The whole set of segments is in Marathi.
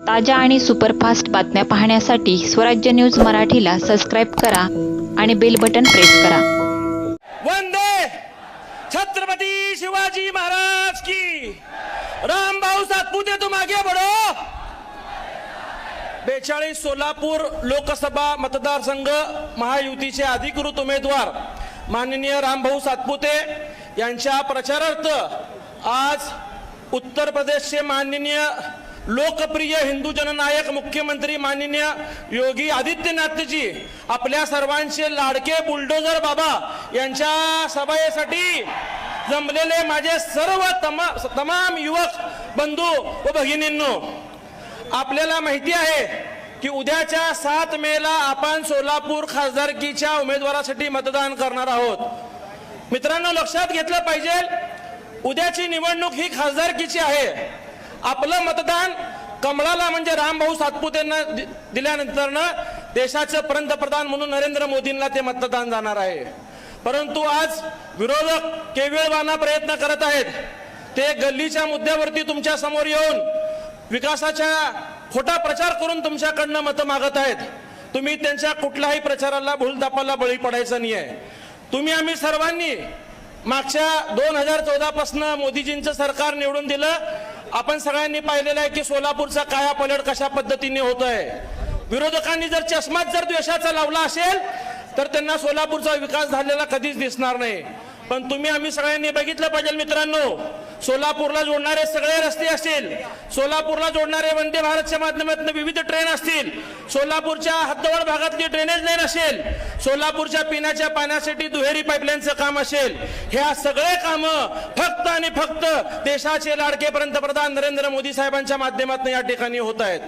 ताज्या आणि सुपरफास्ट बातम्या पाहण्यासाठी स्वराज्य न्यूज मराठीला सबस्क्राईब करा आणि बेल बटन प्रेस करा. वंदे! छत्रपती शिवाजी महाराज की! राम भाऊ सातपुते तुम आगे बढ़ो बेचाळीस सोलापूर लोकसभा मतदारसंघ महायुतीचे अधिकृत उमेदवार माननीय रामभाऊ सातपुते यांच्या प्रचारार्थ आज उत्तर प्रदेशचे माननीय लोकप्रिय हिंदू जननायक मुख्यमंत्री माननीय योगी आदित्यनाथजी आपल्या सर्वांचे लाडके बुलडोजर बाबा यांच्या सभेसाठी जमलेले माझे सर्व तमा तमाम युवक बंधू व भगिनींनो आपल्याला माहिती आहे की उद्याच्या सात मेला आपण सोलापूर खासदारकीच्या उमेदवारासाठी मतदान करणार आहोत. मित्रांनो लक्षात घेतलं पाहिजे उद्याची निवडणूक ही खासदारकीची आहे. आपलं मतदान कमळाला म्हणजे रामभाऊ सातपुतेंना दि- दिल्यानंतरनं देशाचं पंतप्रधान म्हणून नरेंद्र मोदींना ते मतदान जाणार आहे. परंतु आज विरोधक केविळवाना प्रयत्न करत आहेत. ते गल्लीच्या मुद्द्यावरती तुमच्यासमोर येऊन विकासाच्या खोटा प्रचार करून तुमच्याकडनं मतं मागत आहेत. तुम्ही त्यांच्या कुठल्याही प्रचाराला भूलदापाला बळी पडायचं नाही आहे तुम्ही आम्ही सर्वांनी मागच्या दोन हजार चौदा मोदीजींचं सरकार निवडून दिलं. आपण सगळ्यांनी पाहिलेलं आहे की सोलापूरचा काया पलट कशा पद्धतीने होत आहे विरोधकांनी जर चष्माच जर द्वेषाचा लावला असेल तर त्यांना सोलापूरचा विकास झालेला कधीच दिसणार नाही. पण तुम्ही आम्ही सगळ्यांनी बघितलं पाहिजे मित्रांनो सोलापूरला जोडणारे सगळे रस्ते असतील. सोलापूरला जोडणारे वंदे भारतच्या माध्यमातून विविध ट्रेन असतील. सोलापूरच्या हद्दवड भागातली ड्रेनेज लाईन असेल. सोलापूरच्या पिण्याच्या पाण्यासाठी दुहेरी पाईपलाईनचं काम असेल. ह्या सगळे कामं फक्त आणि फक्त देशाचे लाडके पंतप्रधान नरेंद्र मोदी साहेबांच्या माध्यमातून या ठिकाणी होत आहेत.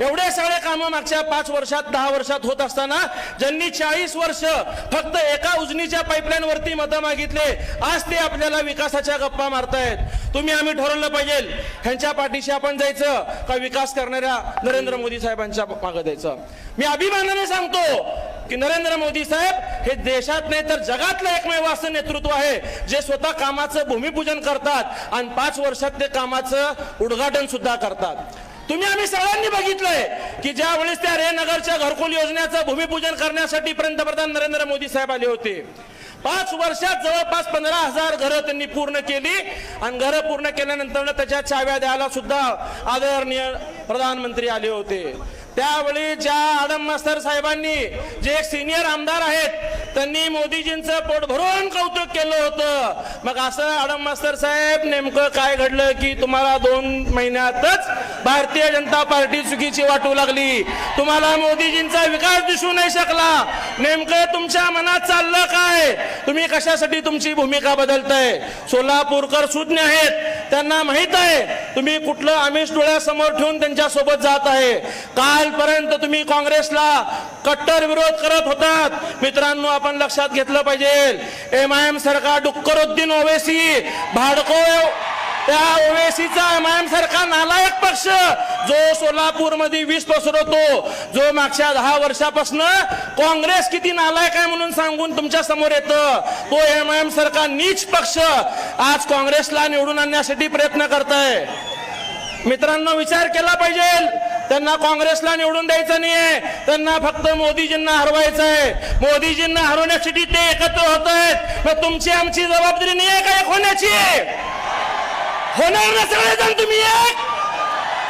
एवढे सगळे कामं मागच्या पाच वर्षात दहा वर्षात होत असताना ज्यांनी चाळीस वर्ष फक्त एका उजनीच्या पाईपलाईनवरती मतं मागितले आज ते आपल्याला विकासाच्या गप्पा मारतायत. तुम्ही आम्ही ठरवलं पाहिजे. ह्यांच्या पाठीशी आपण जायचं. का विकास करणाऱ्या नरेंद्र मोदी साहेबांच्या मागे द्यायचं मी अभिमानाने सांगतो की नरेंद्र मोदी साहेब हे देशात नाही तर जगातलं एकमेव असं नेतृत्व आहे. जे स्वतः कामाचं भूमिपूजन करतात आणि पाच वर्षात ते कामाचं उद्घाटन सुद्धा करतात. तुम्ही आम्ही सगळ्यांनी बघितलंय की ज्या वेळेस त्या रे नगरच्या घरकुल योजनेचं भूमिपूजन करण्यासाठी पंतप्रधान नरेंद्र मोदी साहेब आले होते पाच वर्षात जवळपास पंधरा हजार घरं त्यांनी पूर्ण केली. आणि घरं पूर्ण केल्यानंतर त्याच्या चाव्या द्यायला सुद्धा आदरणीय प्रधानमंत्री आले होते. त्यावेळी ज्या आडम मास्तर साहेबांनी जे एक सिनियर आमदार आहेत त्यांनी मोदीजींचं पोट भरून कौतुक केलं होतं. मग असं आडम मास्तर साहेब नेमकं काय घडलं की तुम्हाला दोन महिन्यातच भारतीय जनता पार्टी चुकीची वाटू लागली. तुम्हाला मोदीजींचा विकास दिसू नाही शकला. नेमकं तुमच्या मनात चाललं काय? तुम्ही कशासाठी तुमची भूमिका बदलताय? सोलापूरकर सुज्ञ आहेत. त्यांना माहीत आहे तुम्ही कुठलं आमिष डोळ्यासमोर ठेवून त्यांच्यासोबत जात आहे. कालपर्यंत तुम्ही काँग्रेसला कट्टर विरोध करत होतात. मित्रांनो आपण लक्षात घेतलं पाहिजे. एम आय एम सरकार डुक्करुद्दीन ओवेसी भाडको त्या ओवेसीचा एम नालायक पक्ष जो सोलापूरमध्ये वीस पसरवतो जो मागच्या दहा वर्षापासून काँग्रेस किती नालायक आहे म्हणून सांगून तुमच्यासमोर येतं तो एम आय एम सारखा नीच पक्ष आज काँग्रेसला निवडून आणण्यासाठी प्रयत्न करताय. मित्रांनो विचार केला पाहिजे. त्यांना काँग्रेसला निवडून द्यायचं नाहीये. त्यांना फक्त मोदीजींना हरवायचं आहे मोदीजींना हरवण्यासाठी ते एकत्र होत आहेत मग तुमची आमची जबाबदारी नाही आहे का एक होण्याची? होणार ना सगळेजण तुम्ही एक.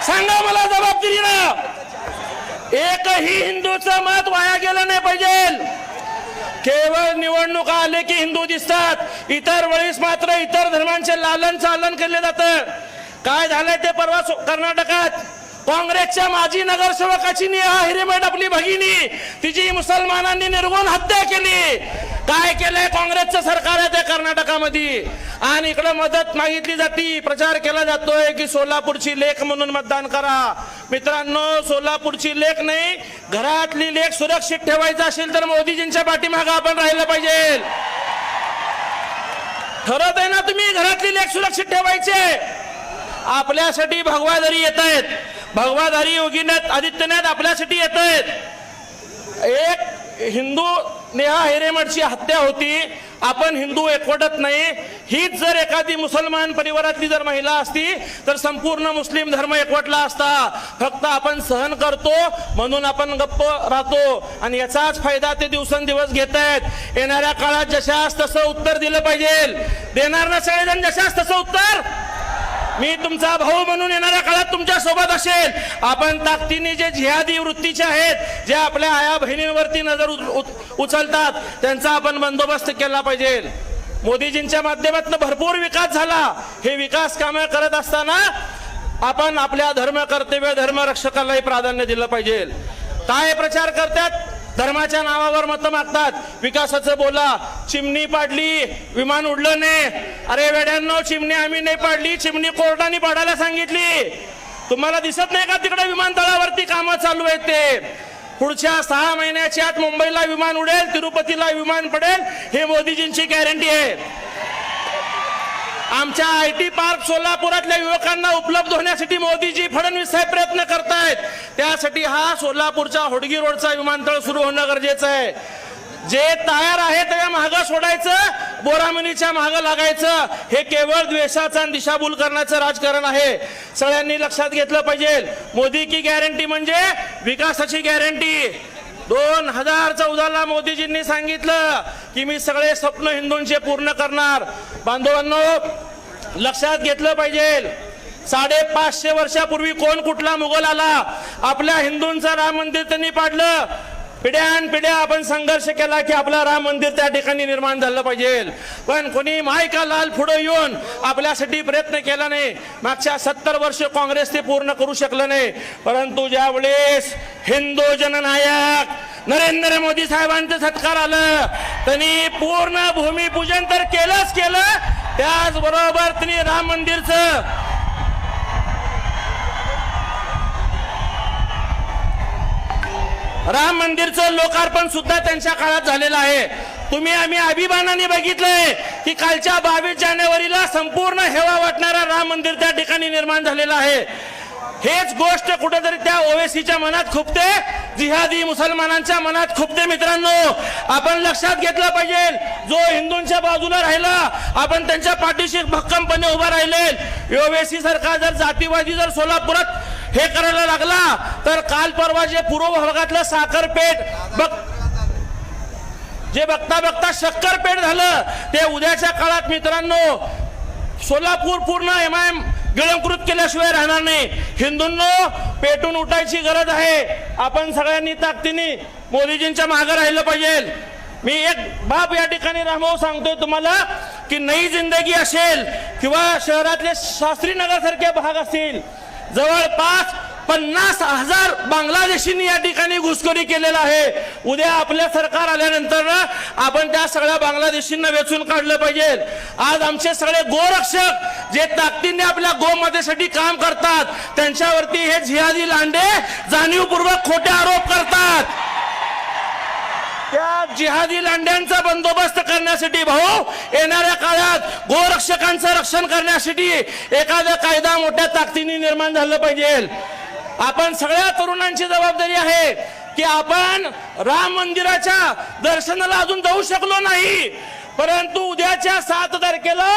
सांगा मला जबाबदारी ना एकही हिंदूचं मत वाया गेलं नाही पाहिजे. केवळ निवडणुका आले की हिंदू दिसतात. इतर वेळेस मात्र इतर धर्मांचे लालन चालन केले जातं. काय झालंय ते परवा कर्नाटकात? काँग्रेसच्या माजी नगरसेवकाची नेहा हिरेमठ आपली भगिनी तिची मुसलमानांनी निर्गुण हत्या केली. काय केलंय काँग्रेसचं सरकार आहे त्या कर्नाटकामध्ये? आणि इकडे मदत मागितली जाती प्रचार केला जातोय की सोलापूरची लेख म्हणून मतदान करा. मित्रांनो सोलापूरची लेख नाही घरातली लेख सुरक्षित ठेवायचं असेल तर मोदीजींच्या पाठीमागं आपण राहिलं पाहिजे. ठरत आहे ना तुम्ही घरातली लेख सुरक्षित ठेवायचे. आपल्यासाठी भगवाधारी येत आहेत भगवाधारी योगीनाथ आदित्यनाथ आपल्यासाठी येत आहेत एक हिंदू नेहा हिरेमठची हत्या होती. आपण हिंदू एकवटत नाही. हीच जर एखादी मुसलमान परिवारातली जर महिला असती तर संपूर्ण मुस्लिम धर्म एकवटला असता. फक्त आपण सहन करतो म्हणून आपण गप्प राहतो. आणि याचाच फायदा ते दिवसेंदिवस घेत आहेत येणाऱ्या काळात जशास तसं उत्तर दिलं पाहिजे. देणार नसेल जशास तसं उत्तर मी तुमचा भाऊ म्हणून येणाऱ्या काळात तुमच्यासोबत असेल. आपण ताकदीने जे जिहादी वृत्तीचे आहेत जे आपल्या आया बहिणींवरती नजर उच- उचलतात त्यांचा आपण बंदोबस्त केला पाहिजे. मोदीजींच्या माध्यमातून भरपूर विकास झाला. हे विकास कामे करत असताना आपण आपल्या धर्म कर्तव्य धर्म रक्षकालाही प्राधान्य दिलं पाहिजे. काय प्रचार करतात? धर्माच्या नावावर मत मागतात. विकासाचं बोला चिमणी पाडली विमान उडलं नाही अरे वेड्यांनो चिमणी आम्ही नाही पाडली चिमणी कोर्टाने पाडायला सांगितली. तुम्हाला दिसत नाही का तिकडे विमानतळावरती कामं चालू आहेत ते? पुढच्या सहा महिन्याच्या आत मुंबईला विमान उडेल तिरुपतीला विमान पडेल हे मोदीजींची गॅरंटी आहे. आमच्या आय टी पार्क सोलापुरातल्या युवकांना उपलब्ध होण्यासाठी मोदीजी फडणवीस साहेब प्रयत्न करतायत. त्यासाठी हा सोलापूरचा होडगी रोडचा विमानतळ सुरू होणं गरजेचं आहे. जे तयार आहे त्या महाग सोडायचं बोरामणीच्या महाग लागायचं. हे केवळ द्वेषाचं आणि दिशाभूल करण्याचं राजकारण आहे. सगळ्यांनी लक्षात घेतलं पाहिजे. मोदी की गॅरंटी म्हणजे विकासाची गॅरंटी. दोन हजार चौदाला मोदीजींनी सांगितलं की मी सगळे स्वप्न हिंदूंचे पूर्ण करणार. बांधवांनो लक्षात घेतलं पाहिजे. साडेपाचशे वर्षापूर्वी कोण कुठला मुघल आला? आपल्या हिंदूंचं राम मंदिर त्यांनी पाडलं. पिढ्यान पिढ्या आपण संघर्ष केला की आपलं राम मंदिर त्या ठिकाणी निर्माण झालं पाहिजे. पण कोणी मायका लाल पुढे येऊन आपल्यासाठी प्रयत्न केला नाही. मागच्या सत्तर वर्ष काँग्रेस ते पूर्ण करू शकलं नाही. परंतु ज्या वेळेस हिंदू जननायक नरेंद्र मोदी साहेबांचं सत्कार आलं त्यांनी पूर्ण भूमिपूजन तर केलंच केलं त्याचबरोबर त्यांनी राम मंदिरचं राम मंदिरचं लोकार्पण सुद्धा त्यांच्या काळात झालेलं आहे. तुम्ही आम्ही अभिमानाने बघितलंय की कालच्या बावीस जानेवारीला संपूर्ण हेवा वाटणारा राम मंदिर त्या ठिकाणी निर्माण झालेलं आहे. हेच गोष्ट कुठेतरी त्या ओवेसीच्या मनात खुपते जिहादी मुसलमानांच्या मनात खुपते मित्रांनो. आपण लक्षात घेतलं पाहिजे जो हिंदूंच्या बाजूला राहिला आपण त्यांच्या पाठीशी भक्कमपणे उभा राहिले ओवेसी सरकार जर जातीवादी जर सोलापुरात हे करायला लागला. तर काल परवा जे पूर्व भागातलं साखरपेठ बघ जे बघता बघता शक्करपेठ झालं ते उद्याच्या काळात मित्रांनो सोलापूर पूर्ण एम आय एम गिळंकृत केल्याशिवाय राहणार नाही. हिंदूंनो पेटून उठायची गरज आहे. आपण सगळ्यांनी ताकदीने मोदीजींच्या मागे राहिलं पाहिजे. मी एक बाब या ठिकाणी रामभाऊ सांगतोय तुम्हाला की नई जिंदगी असेल किंवा शहरातले शास्त्रीनगर सारखे भाग असतील जवळपास पन्नास हजार बांगलादेशींनी या ठिकाणी घुसखोरी केलेला आहे. उद्या आपल्या सरकार आल्यानंतर आपण त्या सगळ्या बांगलादेशींना वेचून काढलं पाहिजे. आज आमचे सगळे गोरक्षक जे ताकदीने आपल्या गोमातेसाठी काम करतात त्यांच्यावरती हे झियादी लांडे जाणीवपूर्वक खोटे आरोप करतात. त्या जिहादी लांड्यांचा बंदोबस्त करण्यासाठी भाऊ येणाऱ्या काळात गोरक्षकांचं रक्षण करण्यासाठी एखादा कायदा मोठ्या ताकदीने निर्माण झालं पाहिजे. आपण सगळ्या तरुणांची जबाबदारी आहे की आपण राम मंदिराच्या दर्शनाला अजून जाऊ शकलो नाही. परंतु उद्याच्या सात तारखेला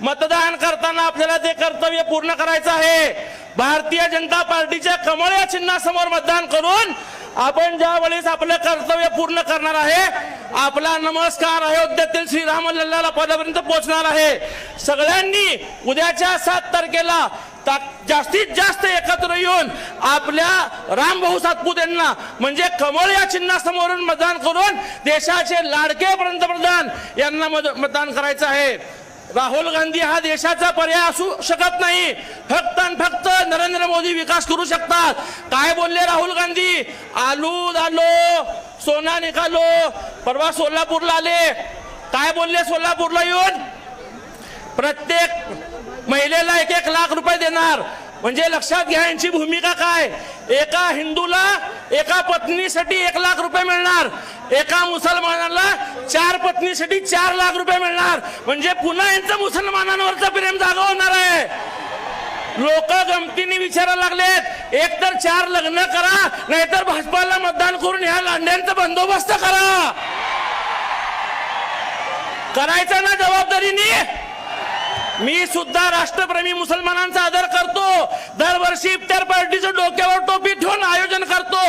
मतदान करताना आपल्याला ते कर्तव्य पूर्ण करायचं आहे. भारतीय जनता पार्टीच्या कमळ या चिन्हासमोर मतदान करून आपण ज्या वेळेस आपलं कर्तव्य पूर्ण करणार आहे आपला नमस्कार अयोध्येतील श्रीराम लल्लाला पदापर्यंत पोहोचणार आहे. सगळ्यांनी उद्याच्या सात तारखेला ता- जास्तीत जास्त एकत्र येऊन आपल्या रामभाऊ सातपूत यांना म्हणजे कमळ या चिन्हासमोरून मतदान करून देशाचे लाडके पंतप्रधान यांना मत- मतदान करायचं आहे. राहुल गांधी हा देशाचा पर्याय असू शकत नाही. फक्त आणि फक्त नरेंद्र मोदी विकास करू शकतात. काय बोलले राहुल गांधी? आलू आलो सोना निघालो परवा सोलापूरला आले. काय बोलले सोलापूरला येऊन? प्रत्येक महिलेला एक एक लाख रुपये देणार. म्हणजे लक्षात घ्या यांची भूमिका काय? एका हिंदूला एका पत्नीसाठी एक लाख रुपये मिळणार. एका मुसलमानाला चार पत्नीसाठी चार लाख रुपये मिळणार. म्हणजे पुन्हा यांचं मुसलमानांवरचं प्रेम जागा होणार आहे. लोक गमतीने विचारायला लागलेत एक तर चार लग्न करा नाहीतर भाजपाला मतदान करून ह्या लांड्यांचा बंदोबस्त करा. करायचा ना जबाबदारीने? मी सुद्धा राष्ट्रप्रेमी मुसलमानांचा आदर करतो. दरवर्षी इफ्तार पार्टीचं डोक्यावर टोपी ठेवून आयोजन करतो.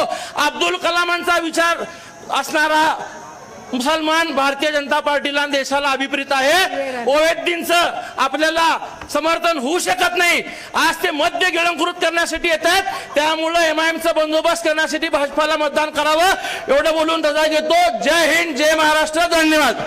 अब्दुल कलामांचा विचार असणारा मुसलमान भारतीय जनता पार्टीला देशाला अभिप्रेत आहे. ओवेद्दीनच आपल्याला समर्थन होऊ शकत नाही. आज ते मध्य गिळंकृत करण्यासाठी येत आहेत. त्यामुळं एमआयएमचा बंदोबस्त करण्यासाठी भाजपाला मतदान करावं. एवढं बोलून रजा घेतो. जय हिंद जय महाराष्ट्र. धन्यवाद.